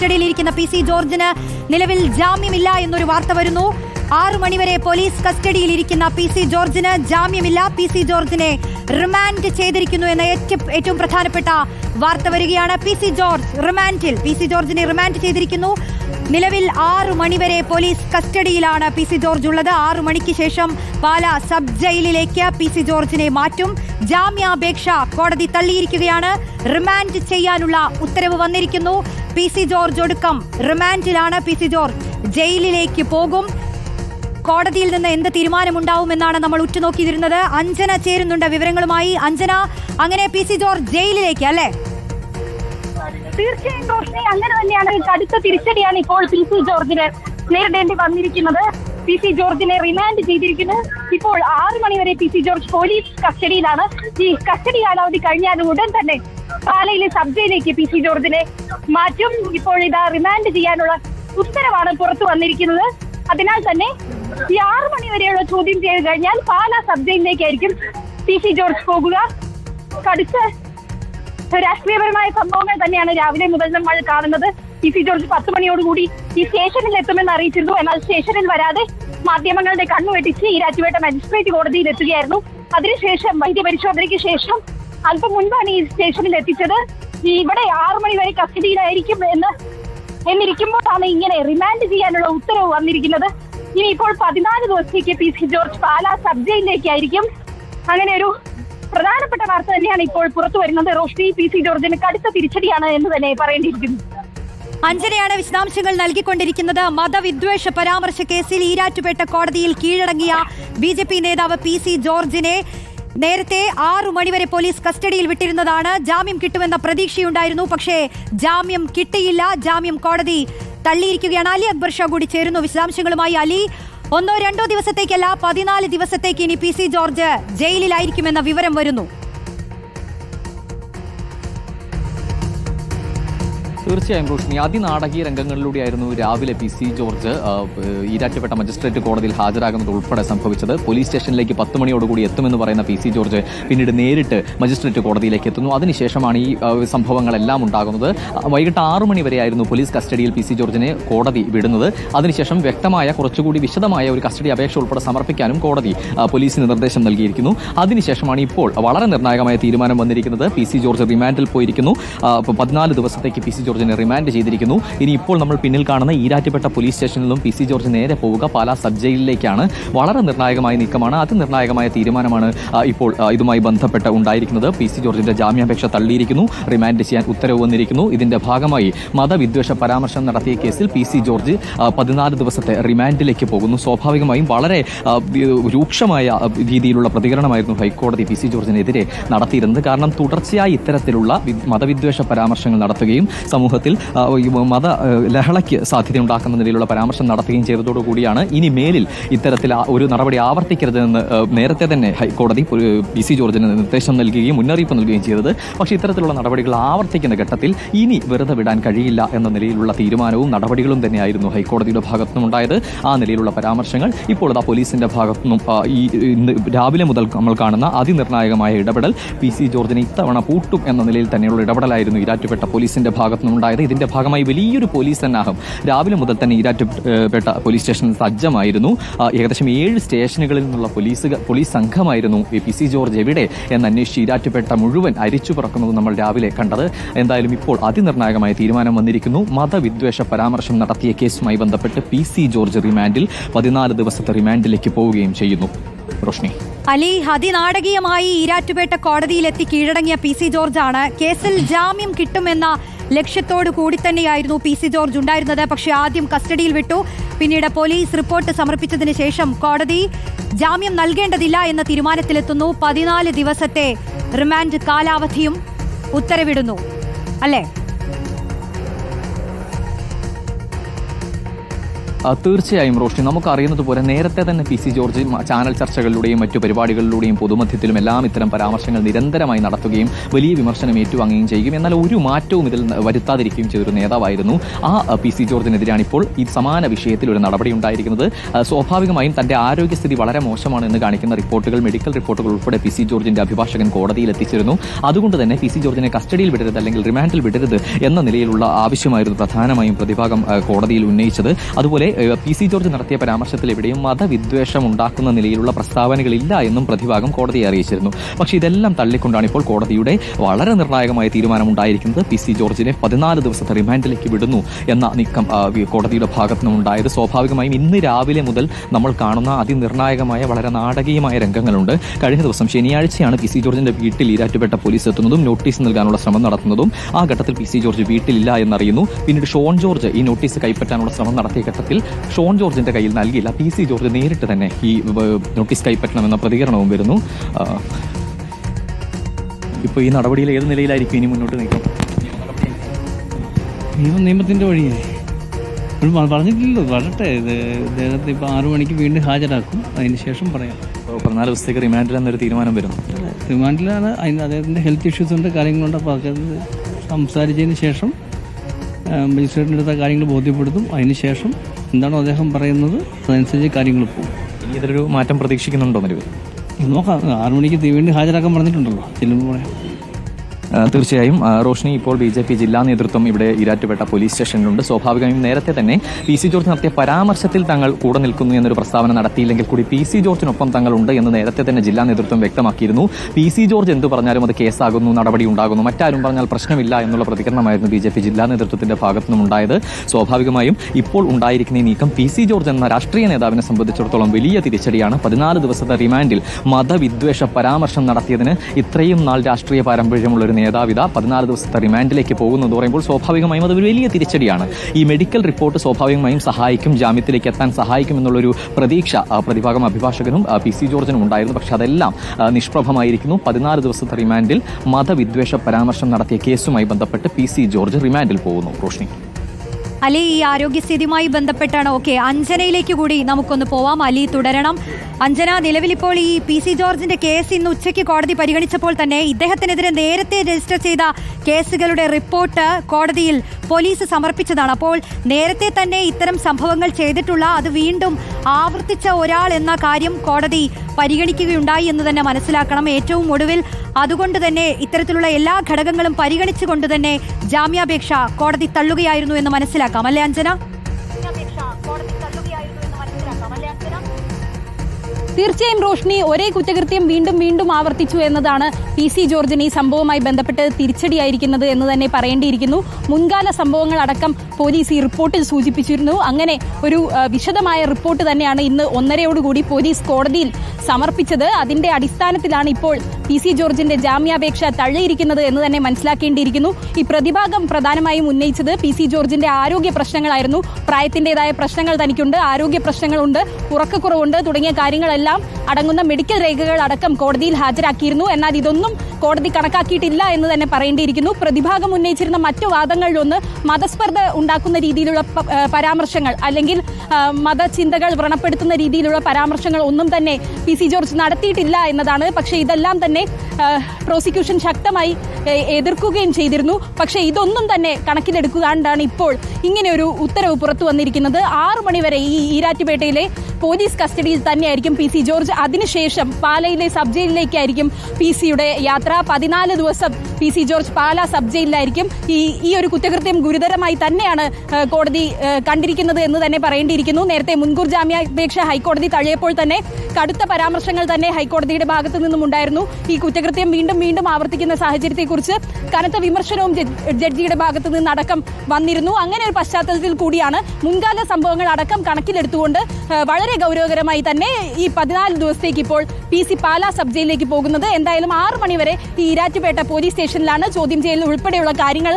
കസ്റ്റഡിയിലിരിക്കുന്ന P C ജോർജിന് നിലവിൽ ജാമ്യമില്ല എന്നൊരു വാർത്ത വരുന്നു. ആറു മണിവരെ പോലീസ് കസ്റ്റഡിയിലിരിക്കുന്ന പി സി ജോർജിന് ജാമ്യമില്ല. പി സി ജോർജിനെ റിമാൻഡ് ചെയ്തിരിക്കുന്നു എന്ന ഏറ്റവും പ്രധാനപ്പെട്ട വാർത്ത വരികയാണ്. പി സി ജോർജ് റിമാൻഡിൽ പി സി ജോർജിനെ റിമാൻഡ് ചെയ്തിരിക്കുന്നു. നിലവിൽ ആറു മണിവരെ പോലീസ് കസ്റ്റഡിയിലാണ് പി സി ജോർജ് ഉള്ളത്. ആറു മണിക്ക് ശേഷം പാല സബ് ജയിലിലേക്ക് പി സി ജോർജിനെ മാറ്റും. ജാമ്യാപേക്ഷ കോടതി തള്ളിയിരിക്കുകയാണ്. റിമാൻഡ് ചെയ്യാനുള്ള ഉത്തരവ് വന്നിരിക്കുന്നു. പി സി ജോർജ് ഒടുക്കം റിമാൻഡിലാണ് പി സി ജോർജ് ജയിലിലേക്ക് പോകും. കോടതിയിൽ നിന്ന് എന്ത് തീരുമാനമുണ്ടാവുമെന്നാണ് നമ്മൾ ഉറ്റുനോക്കിയിരുന്നത്. അഞ്ജന ചേരുന്നുണ്ട് വിവരങ്ങളുമായി. അഞ്ജന അങ്ങനെ പി സി ജോർജ് ജയിലിലേക്ക് അല്ലേ? തീർച്ചയായും റോഷിനി അങ്ങനെ തന്നെയാണ് കടുത്ത തിരിച്ചടിയാണ് ഇപ്പോൾ പി സി ജോർജിന് നേരിടേണ്ടി വന്നിരിക്കുന്നത്. പി സി ജോർജിനെ റിമാൻഡ് ചെയ്തിരിക്കുന്നത് ഇപ്പോൾ ആറു മണിവരെ പി സി ജോർജ് പോലീസ് കസ്റ്റഡിയിലാണ്. ഈ കസ്റ്റഡി കാലാവധി കഴിഞ്ഞാൽ ഉടൻ തന്നെ പാലയിലെ സബ് ജയിലേക്ക് പി സി ജോർജിനെ മാറ്റും. ഇപ്പോൾ ഇതാ റിമാൻഡ് ചെയ്യാനുള്ള ഉത്തരവാണ് പുറത്തു വന്നിരിക്കുന്നത്. അതിനാൽ തന്നെ ഈ ആറു മണി വരെയുള്ള ചോദ്യം ചെയ്ത് കഴിഞ്ഞാൽ പാല സബ് ജയിലിലേക്കായിരിക്കും പി സി ജോർജ് പോകുക. കടുത്ത രാഷ്ട്രീയപരമായ സംഭവങ്ങൾ തന്നെയാണ് രാവിലെ മുതൽ നമ്മൾ കാണുന്നത്. പി സി ജോർജ് പത്ത് മണിയോടുകൂടി ഈ സ്റ്റേഷനിൽ എത്തുമെന്ന് അറിയിച്ചിരുന്നു. എന്നാൽ സ്റ്റേഷനിൽ വരാതെ മാധ്യമങ്ങളുടെ കണ്ണു വെട്ടിച്ച് രാജ്യവേട്ട മജിസ്ട്രേറ്റ് കോടതിയിൽ എത്തുകയായിരുന്നു. അതിനുശേഷം വൈദ്യപരിശോധനയ്ക്ക് ശേഷം അല്പം മുൻപാണ് ഈ സ്റ്റേഷനിൽ എത്തിച്ചത്. ഇവിടെ ആറു മണി വരെ കസ്റ്റഡിയിലായിരിക്കും എന്ന് എന്നിരിക്കുമ്പോഴാണ് ഇങ്ങനെ റിമാൻഡ് ചെയ്യാനുള്ള ഉത്തരവ് വന്നിരിക്കുന്നത്. ഇനി ഇപ്പോൾ പതിനാല് ദിവസത്തേക്ക് P C George Pala sub ജയിലിലേക്കായിരിക്കും അങ്ങനെ ഒരു പ്രധാനപ്പെട്ട വാർത്ത തന്നെയാണ് ഇപ്പോൾ പുറത്തു വരുന്നത്. റോഷ്നി പി സി ജോർജിന് കടുത്ത തിരിച്ചടിയാണ് എന്ന് തന്നെ പറയേണ്ടിയിരിക്കുന്നു. അഞ്ജനയാണ് വിശദാംശങ്ങൾ നൽകിക്കൊണ്ടിരിക്കുന്നത്. മതവിദ്വേഷ പരാമർശ കേസിൽ ഈരാറ്റുപേട്ട കോടതിയിൽ കീഴടങ്ങിയ ബി ജെ പി നേതാവ് പി സി ജോർജിനെ നേരത്തെ ആറു മണിവരെ പോലീസ് കസ്റ്റഡിയിൽ വിട്ടിരുന്നതാണ്. ജാമ്യം കിട്ടുമെന്ന പ്രതീക്ഷയുണ്ടായിരുന്നു. പക്ഷേ ജാമ്യം കിട്ടിയില്ല. ജാമ്യം കോടതി തള്ളിയിരിക്കുകയാണ്. അലി അക്ബർ ഷാ കൂടി ചേരുന്നു. വിശദാംശങ്ങളുമായി അലി. ഒന്നോ രണ്ടോ ദിവസത്തേക്കല്ല പതിനാല് ദിവസത്തേക്ക് ഇനി പി സി ജോർജ് ജയിലിലായിരിക്കുമെന്ന വിവരം വരുന്നു. തീർച്ചയായും റോഷിനി അതിനാടകീയ രംഗങ്ങളിലൂടെയായിരുന്നു രാവിലെ P C George Erattupetta magistrate കോടതിയിൽ ഹാജരാകുന്നത് ഉൾപ്പെടെ സംഭവിച്ചത്. പോലീസ് സ്റ്റേഷനിലേക്ക് പത്ത് മണിയോടുകൂടി എത്തുമെന്ന് പറയുന്ന പി സി ജോർജ് പിന്നീട് നേരിട്ട് മജിസ്ട്രേറ്റ് കോടതിയിലേക്ക് എത്തുന്നു. അതിനുശേഷമാണ് ഈ സംഭവങ്ങളെല്ലാം ഉണ്ടാകുന്നത്. വൈകിട്ട് ആറു മണി വരെയായിരുന്നു പോലീസ് കസ്റ്റഡിയിൽ പി സി ജോർജിനെ കോടതി വിടുന്നത്. അതിനുശേഷം വ്യക്തമായ കുറച്ചുകൂടി വിശദമായ ഒരു കസ്റ്റഡി അപേക്ഷ ഉൾപ്പെടെ സമർപ്പിക്കാനും കോടതി പോലീസിന് നിർദ്ദേശം നൽകിയിരിക്കുന്നു. അതിനുശേഷമാണ് ഇപ്പോൾ വളരെ നിർണായകമായ തീരുമാനം വന്നിരിക്കുന്നത്. പി സി ജോർജ് റിമാൻഡിൽ പോയിരിക്കുന്നു. പതിനാല് ദിവസത്തേക്ക് പി സി ജോർജിനെ റിമാൻഡ് ചെയ്തിരിക്കുന്നു. ഇനി ഇപ്പോൾ നമ്മൾ പിന്നിൽ കാണുന്ന ഈരാറ്റുപേട്ട പോലീസ് സ്റ്റേഷനിലും പി സി ജോർജ് നേരെ പോവുക. പാലാ സബ് ജയിലിലേക്കാണ് വളരെ നിർണായകമായ നീക്കമാണ്. അതിനിർണായകമായ തീരുമാനമാണ് ഇപ്പോൾ ഇതുമായി ബന്ധപ്പെട്ട് ഉണ്ടായിരിക്കുന്നത്. പി സി ജോർജിന്റെ ജാമ്യാപേക്ഷ തള്ളിയിരിക്കുന്നു. റിമാൻഡ് ചെയ്യാൻ ഉത്തരവ് വന്നിരിക്കുന്നു. ഇതിന്റെ ഭാഗമായി മതവിദ്വേഷ പരാമർശം നടത്തിയ കേസിൽ പി സി ജോർജ് പതിനാല് ദിവസത്തെ റിമാൻഡിലേക്ക് പോകുന്നു. സ്വാഭാവികമായും വളരെ രൂക്ഷമായ രീതിയിലുള്ള പ്രതികരണമായിരുന്നു ഹൈക്കോടതി പി സി ജോർജിനെതിരെ നടത്തിയിരുന്നത്. കാരണം തുടർച്ചയായി ഇത്തരത്തിലുള്ള മതവിദ്വേഷ പരാമർശങ്ങൾ നടത്തുകയും സമൂഹത്തിൽ മത ലഹളയ്ക്ക് സാധ്യതയുണ്ടാക്കുന്ന നിലയിലുള്ള പരാമർശം നടത്തുകയും ചെയ്തതോടുകൂടിയാണ് ഇനി മേലിൽ ഇത്തരത്തിൽ ഒരു നടപടി ആവർത്തിക്കരുതെന്ന് നേരത്തെ തന്നെ ഹൈക്കോടതി പി സി ജോർജിന് നിർദ്ദേശം നൽകുകയും മുന്നറിയിപ്പ് നൽകുകയും ചെയ്തത്. പക്ഷേ ഇത്തരത്തിലുള്ള നടപടികൾ ആവർത്തിക്കുന്ന ഘട്ടത്തിൽ ഇനി വെറുതെ വിടാൻ കഴിയില്ല എന്ന നിലയിലുള്ള തീരുമാനവും നടപടികളും തന്നെയായിരുന്നു ഹൈക്കോടതിയുടെ ഭാഗത്തുനിന്നും ഉണ്ടായത് ആ നിലയിലുള്ള പരാമർശങ്ങൾ ഇപ്പോൾ ആ പോലീസിന്റെ ഭാഗത്തുനിന്നും നിന്നും ഈ രാവിലെ മുതൽ നമ്മൾ കാണുന്ന അതിനിർണായകമായ ഇടപെടൽ പി സി ജോർജിനെ ഇത്തവണ പൂട്ടും എന്ന നിലയിൽ തന്നെയുള്ള ഇടപെടലായിരുന്നു ഇരാറ്റുപെട്ട പോലീസിന്റെ ഭാഗത്തുനിന്നും ഉണ്ടായത്. ഇതിന്റെ ഭാഗമായി വലിയൊരു പോലീസ് സന്നാഹം രാവിലെ മുതൽ തന്നെ ഈരാറ്റുപേട്ട പോലീസ് സ്റ്റേഷൻ സജ്ജമായിരുന്നു. ഏകദേശം ഏഴ് സ്റ്റേഷനുകളിൽ നിന്നുള്ള പോലീസ് പോലീസ് സംഘമായിരുന്നു പി സി ജോർജ് എവിടെ എന്ന് അന്വേഷിച്ച് ഈരാറ്റുപേട്ട മുഴുവൻ അരിച്ചു പറക്കുന്നത് നമ്മൾ രാവിലെ കണ്ടത്. എന്തായാലും ഇപ്പോൾ അതിനിർണായകമായ തീരുമാനം വന്നിരിക്കുന്നു. മതവിദ്വേഷ പരാമർശം നടത്തിയ കേസുമായി ബന്ധപ്പെട്ട് പി സി ജോർജ് റിമാൻഡിൽ പതിനാല് ദിവസത്തെ റിമാൻഡിലേക്ക് പോവുകയും ചെയ്യുന്നു. റോഷ്നി. അലി അതിനാടകീയമായി ഈരാറ്റുപേട്ട കോടതിയിലെത്തി കീഴടങ്ങിയ പി സി ജോർജാണ്. കേസിൽ ജാമ്യം കിട്ടുമെന്ന ലക്ഷ്യത്തോടു കൂടി തന്നെയായിരുന്നു പി സി ജോർജ് ഉണ്ടായിരുന്നത്. പക്ഷേ ആദ്യം കസ്റ്റഡിയിൽ വിട്ടു. പിന്നീട് പോലീസ് റിപ്പോർട്ട് സമർപ്പിച്ചതിന് ശേഷം കോടതി ജാമ്യം നൽകേണ്ടതില്ല എന്ന തീരുമാനത്തിലെത്തുന്നു. പതിനാല് ദിവസത്തെ റിമാൻഡ് കാലാവധിയും ഉത്തരവിടുന്നു. അല്ലേ? തീർച്ചയായും റോഷി നമുക്കറിയുന്നത് പോലെ നേരത്തെ തന്നെ പി സി ജോർജ് ചാനൽ ചർച്ചകളിലൂടെയും മറ്റു പരിപാടികളിലൂടെയും പൊതുമധ്യത്തിലും എല്ലാം ഇത്തരം പരാമർശങ്ങൾ നിരന്തരമായി നടത്തുകയും വലിയ വിമർശനം ഏറ്റുവാങ്ങുകയും ചെയ്യും. എന്നാൽ ഒരു മാറ്റവും ഇതിൽ വരുത്താതിരിക്കുകയും ചെയ്തൊരു നേതാവായിരുന്നു. ആ പി സി ജോർജിനെതിരാണ് ഇപ്പോൾ ഈ സമാന വിഷയത്തിൽ ഒരു നടപടി ഉണ്ടായിരിക്കുന്നത്. സ്വാഭാവികമായും തന്റെ ആരോഗ്യസ്ഥിതി വളരെ മോശമാണ് എന്ന് കാണിക്കുന്ന റിപ്പോർട്ടുകൾ മെഡിക്കൽ റിപ്പോർട്ടുകൾ ഉൾപ്പെടെ പി സി ജോർജിന്റെ അഭിഭാഷകൻ കോടതിയിൽ എത്തിച്ചിരുന്നു. അതുകൊണ്ട് തന്നെ പി സി ജോർജിനെ കസ്റ്റഡിയിൽ വിടരുത് അല്ലെങ്കിൽ റിമാൻഡിൽ വിടരുത് എന്ന നിലയിലുള്ള ആവശ്യമായിരുന്നു പ്രധാനമായും പ്രതിഭാഗം കോടതിയിൽ ഉന്നയിച്ചത്. അതുപോലെ പി സി ജോർജ് നടത്തിയ പരാമർശത്തിൽ എവിടെയും മതവിദ്വേഷം ഉണ്ടാക്കുന്ന നിലയിലുള്ള പ്രസ്താവനകളില്ല എന്നും പ്രതിഭാഗം കോടതിയെ അറിയിച്ചിരുന്നു. പക്ഷെ ഇതെല്ലാം തള്ളിക്കൊണ്ടാണ് ഇപ്പോൾ കോടതിയുടെ വളരെ നിർണായകമായ തീരുമാനമുണ്ടായിരിക്കുന്നത്. പി സി ജോർജിനെ പതിനാല് ദിവസത്തെ റിമാൻഡിലേക്ക് വിടുന്നു എന്ന നീക്കം കോടതിയുടെ ഭാഗത്തു നിന്നുണ്ടായത് സ്വാഭാവികമായും ഇന്ന് രാവിലെ മുതൽ നമ്മൾ കാണുന്ന അതിനിർണായകമായ വളരെ നാടകീയമായ രംഗങ്ങളുണ്ട്. കഴിഞ്ഞ ദിവസം ശനിയാഴ്ചയാണ് പി സി ജോർജിന്റെ വീട്ടിൽ ഈരാറ്റുപേട്ട പോലീസ് എത്തുന്നതും നോട്ടീസ് നൽകാനുള്ള ശ്രമം നടത്തുന്നതും ആ ഘട്ടത്തിൽ പി സി ജോർജ് വീട്ടിലില്ല എന്നറിയുന്നു. പിന്നീട് ഷോൺ ജോർജ് ഈ നോട്ടീസ് കൈപ്പറ്റാനുള്ള ശ്രമം നടത്തിയ ഘട്ടത്തിൽ ഷോൺ ജോർജിന്റെ കയ്യിൽ നൽകിയില്ല. പി സി ജോർജ് നേരിട്ട് തന്നെ ഈ നോട്ടീസ് കൈപ്പറ്റണമെന്ന പ്രതികരണവും വരുന്നു. ഇപ്പോൾ ഈ നടപടിയിൽ ഏത് നിലയിലായിരിക്കും ഇനി മുന്നോട്ട് നീക്കം? നിയമം നിയമത്തിന്റെ പ- പറഞ്ഞിട്ടില്ലല്ലോ. വരട്ടെ. ഇത് അദ്ദേഹത്തെ ഇപ്പോൾ ആറു മണിക്ക് വീണ്ടും ഹാജരാക്കും. അതിന് ശേഷം പറയാം. പതിനാല് ദിവസത്തേക്ക് റിമാൻഡിൽ എന്നൊരു തീരുമാനം വരും റിമാൻഡിലാണ് അതിന് അദ്ദേഹത്തിന്റെ ഹെൽത്ത് ഇഷ്യൂസ് ഉണ്ട് കാര്യങ്ങളുണ്ട്. അപ്പോൾ അത് സംസാരിച്ചതിന് ശേഷം മജിസ്ട്രേറ്റിന്റെ അടുത്ത കാര്യങ്ങൾ ബോധ്യപ്പെടുത്തും. അതിന് ശേഷം എന്താണോ അദ്ദേഹം പറയുന്നത്? അതനുസരിച്ച് കാര്യങ്ങൾ പോകും. ഇനി ഇതിലൊരു മാറ്റം പ്രതീക്ഷിക്കുന്നുണ്ടോ നിലവിൽ? നോക്കാം. ആറു മണിക്ക് വീണ്ടും ഹാജരാക്കാൻ പറഞ്ഞിട്ടുണ്ടല്ലോ. ചെല്ലുമ്പോൾ പറയാം. തീർച്ചയായും റോഷ്നി ഇപ്പോൾ ബി ജെ പി ജില്ലാ നേതൃത്വം ഇവിടെ ഇരാറ്റുപേട്ട പോലീസ് സ്റ്റേഷനിലുണ്ട്. സ്വാഭാവികമായും നേരത്തെ തന്നെ പി സി ജോർജ് നടത്തിയ പരാമർശത്തിൽ തങ്ങൾ കൂടെ നിൽക്കുന്നു എന്നൊരു പ്രസ്താവന നടത്തിയില്ലെങ്കിൽ കൂടി പി സി ജോർജിനൊപ്പം തങ്ങളുണ്ട് എന്ന് നേരത്തെ തന്നെ ജില്ലാ നേതൃത്വം വ്യക്തമാക്കിയിരുന്നു. പി സി ജോർജ് എന്ത് പറഞ്ഞാലും അത് കേസാകുന്നു നടപടി ഉണ്ടാകുന്നു മറ്റാരും പറഞ്ഞാൽ പ്രശ്നമില്ല എന്നുള്ള പ്രതികരണമായിരുന്നു ബി ജെ പി ജില്ലാ നേതൃത്വത്തിന്റെ ഭാഗത്തു നിന്നും ഉണ്ടായത് സ്വാഭാവികമായും ഇപ്പോൾ ഉണ്ടായിരിക്കുന്ന ഈ നീക്കം പി സി ജോർജ് എന്ന രാഷ്ട്രീയ നേതാവിനെ സംബന്ധിച്ചിടത്തോളം വലിയ തിരിച്ചടിയാണ്. പതിനാല് ദിവസത്തെ റിമാൻഡിൽ മതവിദ്വേഷ പരാമർശം നടത്തിയതിന് ഇത്രയും നാൾ രാഷ്ട്രീയ പാരമ്പര്യമുള്ള ഒരു നേതാവിത പതിനാല് ദിവസത്തെ റിമാൻഡിലേക്ക് പോകുന്നു എന്ന് പറയുമ്പോൾ സ്വാഭാവികമായും അത് വലിയ തിരിച്ചടിയാണ്. ഈ മെഡിക്കൽ റിപ്പോർട്ട് സ്വാഭാവികമായും സഹായിക്കും ജാമ്യത്തിലേക്ക് എത്താൻ സഹായിക്കും എന്നുള്ളൊരു പ്രതീക്ഷ പ്രതിഭാഗം അഭിഭാഷകനും പി സി ജോർജിനും ഉണ്ടായിരുന്നു. പക്ഷേ അതെല്ലാം നിഷ്പ്രഭമായിരിക്കുന്നു. പതിനാല് ദിവസത്തെ റിമാൻഡിൽ മതവിദ്വേഷ പരാമർശം നടത്തിയ കേസുമായി ബന്ധപ്പെട്ട് പി സി ജോർജ് റിമാൻഡിൽ പോകുന്നു. റോഷ്നി. അലി ഈ ആരോഗ്യസ്ഥിതിയുമായി ബന്ധപ്പെട്ടാണ്. ഓക്കെ അഞ്ജനയിലേക്ക് കൂടി നമുക്കൊന്ന് പോവാം. അലി തുടരണം. അഞ്ജന നിലവിലിപ്പോൾ ഈ പി സി ജോർജിന്റെ കേസ് ഇന്ന് ഉച്ചയ്ക്ക് കോടതി പരിഗണിച്ചപ്പോൾ തന്നെ ഇദ്ദേഹത്തിനെതിരെ നേരത്തെ രജിസ്റ്റർ ചെയ്ത കേസുകളുടെ റിപ്പോർട്ട് കോടതിയിൽ പോലീസ് സമർപ്പിച്ചതാണ്. അപ്പോൾ നേരത്തെ തന്നെ ഇത്തരം സംഭവങ്ങൾ ചെയ്തിട്ടുള്ള അത് വീണ്ടും ആവർത്തിച്ച ഒരാൾ എന്ന കാര്യം കോടതി പരിഗണിക്കുകയുണ്ടായി എന്ന് തന്നെ മനസ്സിലാക്കണം. ഏറ്റവും ഒടുവിൽ അതുകൊണ്ട് തന്നെ ഇത്തരത്തിലുള്ള എല്ലാ ഘടകങ്ങളും പരിഗണിച്ചുകൊണ്ട് തന്നെ ജാമ്യാപേക്ഷ കോടതി തള്ളുകയായിരുന്നു എന്ന് മനസ്സിലാക്കാം. അല്ലേ അഞ്ജന? തീർച്ചയായും റോഷ്നി ഒരേ കുറ്റകൃത്യം വീണ്ടും വീണ്ടും ആവർത്തിച്ചു എന്നതാണ് പി സി ജോർജിന് ഈ സംഭവവുമായി ബന്ധപ്പെട്ട് തിരിച്ചടിയായിരിക്കുന്നത് എന്ന് തന്നെ പറയേണ്ടിയിരിക്കുന്നു. മുൻകാല സംഭവങ്ങൾ അടക്കം പോലീസ് ഈ റിപ്പോർട്ടിൽ സൂചിപ്പിച്ചിരുന്നു. അങ്ങനെ ഒരു വിശദമായ റിപ്പോർട്ട് തന്നെയാണ് ഇന്ന് ഒന്നരയോടുകൂടി പോലീസ് കോടതിയിൽ സമർപ്പിച്ചത്. അതിന്റെ അടിസ്ഥാനത്തിലാണ് ഇപ്പോൾ പി സി ജോർജിന്റെ ജാമ്യാപേക്ഷ തള്ളിയിരിക്കുന്നത് എന്ന് തന്നെ മനസ്സിലാക്കേണ്ടിയിരിക്കുന്നു. ഈ പ്രതിഭാഗം പ്രധാനമായും ഉന്നയിച്ചത് പി സി ജോർജിന്റെ ആരോഗ്യ പ്രശ്നങ്ങളായിരുന്നു. പ്രായത്തിന്റേതായ പ്രശ്നങ്ങൾ തനിക്കുണ്ട് ആരോഗ്യ പ്രശ്നങ്ങളുണ്ട് ഉറക്കക്കുറവുണ്ട് തുടങ്ങിയ കാര്യങ്ങളെല്ലാം গেছিলাম അടങ്ങുന്ന മെഡിക്കൽ രേഖകൾ അടക്കം കോടതിയിൽ ഹാജരാക്കിയിരുന്നു. എന്നാൽ ഇതൊന്നും കോടതി കണക്കാക്കിയിട്ടില്ല എന്ന് തന്നെ പറയേണ്ടിയിരിക്കുന്നു. പ്രതിഭാഗം ഉന്നയിച്ചിരുന്ന മറ്റു വാദങ്ങളിലൊന്ന് മതസ്പർദ്ധ ഉണ്ടാക്കുന്ന രീതിയിലുള്ള പരാമർശങ്ങൾ അല്ലെങ്കിൽ മതചിന്തകൾ വ്രണപ്പെടുത്തുന്ന രീതിയിലുള്ള പരാമർശങ്ങൾ ഒന്നും തന്നെ പി സി ജോർജ് നടത്തിയിട്ടില്ല എന്നതാണ്. പക്ഷേ ഇതെല്ലാം തന്നെ പ്രോസിക്യൂഷൻ ശക്തമായി എതിർക്കുകയും ചെയ്തിരുന്നു. പക്ഷേ ഇതൊന്നും തന്നെ കണക്കിലെടുക്കാണ്ടാണ് ഇപ്പോൾ ഇങ്ങനെ ഒരു ഉത്തരവ് പുറത്തു വന്നിരിക്കുന്നത്. ആറു മണിവരെ ഈ ഈരാറ്റുപേട്ടയിലെ പോലീസ് കസ്റ്റഡിയിൽ തന്നെയായിരിക്കും പി സി ജോർജ് അതിനുശേഷം പാലയിലെ സബ് ജയിലിലേക്കായിരിക്കും പി സിയുടെ യാത്ര. പതിനാല് ദിവസം P C George Pala sub ജയിലിലായിരിക്കും ഈ ഈ ഒരു കുറ്റകൃത്യം ഗുരുതരമായി തന്നെയാണ് കോടതി കണ്ടിരിക്കുന്നത് എന്ന് തന്നെ പറയേണ്ടിയിരിക്കുന്നു. നേരത്തെ മുൻകൂർ ജാമ്യാപേക്ഷ ഹൈക്കോടതി തള്ളിയപ്പോൾ തന്നെ കടുത്ത പരാമർശങ്ങൾ തന്നെ ഹൈക്കോടതിയുടെ ഭാഗത്തു നിന്നും ഉണ്ടായിരുന്നു. ഈ കുറ്റകൃത്യം വീണ്ടും വീണ്ടും ആവർത്തിക്കുന്ന സാഹചര്യത്തെക്കുറിച്ച് കനത്ത വിമർശനവും ജഡ്ജിയുടെ ഭാഗത്തു നിന്നടക്കം വന്നിരുന്നു. അങ്ങനെ ഒരു പശ്ചാത്തലത്തിൽ കൂടിയാണ് മുൻകാല സംഭവങ്ങൾ അടക്കം കണക്കിലെടുത്തുകൊണ്ട് വളരെ ഗൗരവകരമായി തന്നെ ഈ പതിനാല് ദിവസത്തേക്ക് ഇപ്പോൾ പി സി പാല സബ് ജയിലിലേക്ക് പോകുന്നത്. എന്തായാലും ആറു മണിവരെ ഈ ഇരാറ്റുപേട്ട പോലീസ് സ്റ്റേഷനിലാണ് ചോദ്യം ചെയ്യൽ ഉൾപ്പെടെയുള്ള കാര്യങ്ങൾ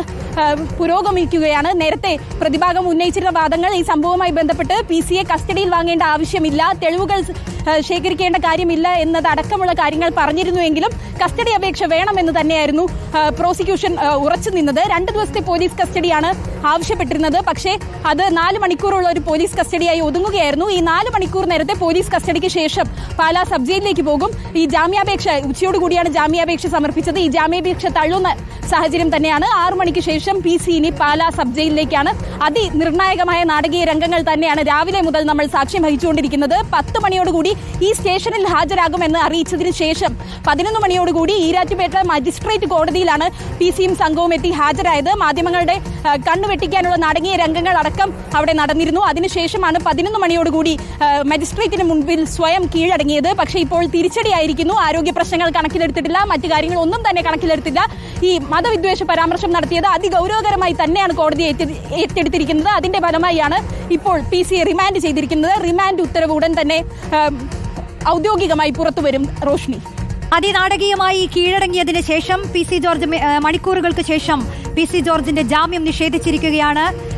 പുരോഗമിക്കുകയാണ്. നേരത്തെ പ്രതിഭാഗം ഉന്നയിച്ചിരുന്ന വാദങ്ങൾ ഈ സംഭവവുമായി ബന്ധപ്പെട്ട് പി സിയെ കസ്റ്റഡിയിൽ വാങ്ങേണ്ട ആവശ്യമില്ല തെളിവുകൾ ശേഖരിക്കേണ്ട കാര്യമില്ല എന്നതടക്കമുള്ള കാര്യങ്ങൾ പറഞ്ഞിരുന്നുവെങ്കിലും കസ്റ്റഡി അപേക്ഷ വേണമെന്ന് തന്നെയായിരുന്നു പ്രോസിക്യൂഷൻ ഉറച്ചു നിന്നത്. രണ്ട് ദിവസത്തെ പോലീസ് കസ്റ്റഡിയാണ് ആവശ്യപ്പെട്ടിരുന്നത്. പക്ഷേ അത് നാല് മണിക്കൂറുള്ള ഒരു പോലീസ് കസ്റ്റഡിയായി ഒതുങ്ങുകയായിരുന്നു. ഈ നാല് മണിക്കൂർ നേരത്തെ പോലീസ് കസ്റ്റഡിക്ക് ശേഷം പാലാ സബ് ജയിലിലേക്ക് പോകും. ഈ ജാമ്യാപേക്ഷ ഉച്ചയോടുകൂടിയാണ് ജാമ്യാപേക്ഷ സമർപ്പിച്ചത്. ഈ ജാമ്യാപേക്ഷ തള്ളുന്ന സാഹചര്യം തന്നെയാണ്. ആറു മണിക്ക് ശേഷം പി സി ഇനി പാലാ സബ് ജയിലിലേക്കാണ് അതിനിർണായകമായ നാടകീയ രംഗങ്ങൾ തന്നെയാണ് രാവിലെ മുതൽ നമ്മൾ സാക്ഷ്യം വഹിച്ചുകൊണ്ടിരിക്കുന്നത്. പത്ത് മണിയോടുകൂടി ഈ സ്റ്റേഷനിൽ ഹാജരാകുമെന്ന് അറിയിച്ചതിന് ശേഷം പതിനൊന്ന് മണിയോടുകൂടി ഈരാറ്റുപേട്ട മജിസ്ട്രേറ്റ് കോടതിയിലാണ് പി സിയും സംഘവും എത്തി ഹാജരായത്. മാധ്യമങ്ങളുടെ കണ്ണുവെട്ടിക്കാനുള്ള കണ്ണു വെട്ടിക്കാനുള്ള നാടകീയ രംഗങ്ങൾ അടക്കം അവിടെ നടന്നിരുന്നു. അതിനുശേഷമാണ് പതിനൊന്ന് മണിയോടുകൂടി മജിസ്ട്രേറ്റിന് മുൻപിൽ സ്വയം കീഴടങ്ങിയത് പക്ഷേ ഇപ്പോൾ തിരിച്ചടിയായിരിക്കുന്നു. ആരോഗ്യ പ്രശ്നങ്ങൾ കണക്കിലെടുത്തിട്ടില്ല. മറ്റു കാര്യങ്ങൾ ഒന്നും തന്നെ കണക്കിലെടുത്തില്ല. ഈ മതവിദ്വേഷ പരാമർശം നടത്തിയത് അതിഗൗരവകരമായി തന്നെയാണ് കോടതി ഏറ്റെടു- ഏറ്റെടുത്തിരിക്കുന്നത്. അതിന്റെ ഫലമായാണ് ഇപ്പോൾ പി സി റിമാൻഡ് ചെയ്തിരിക്കുന്നത്. റിമാൻഡ് ഉത്തരവ് ഉടൻ തന്നെ ഔദ്യോഗികമായി പുറത്തുവരും. റോഷ്നി. അതിനാടകീയമായി കീഴടങ്ങിയതിന് ശേഷം പി സി ജോർജ് മണിക്കൂറുകൾക്ക് ശേഷം പി സി ജോർജിന്റെ ജാമ്യം നിഷേധിച്ചിരിക്കുകയാണ്.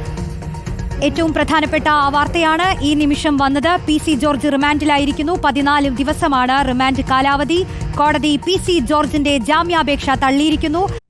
ഏറ്റവും പ്രധാനപ്പെട്ട വാർത്തയാണ് ഈ നിമിഷം വന്നത്. പി സി ജോർജ് റിമാൻഡിലായിരിക്കുന്നു. പതിനാല് ദിവസമാണ് റിമാൻഡ് കാലാവധി. കോടതി പി സി ജോർജിന്റെ ജാമ്യാപേക്ഷ തള്ളിയിരിക്കുന്നു.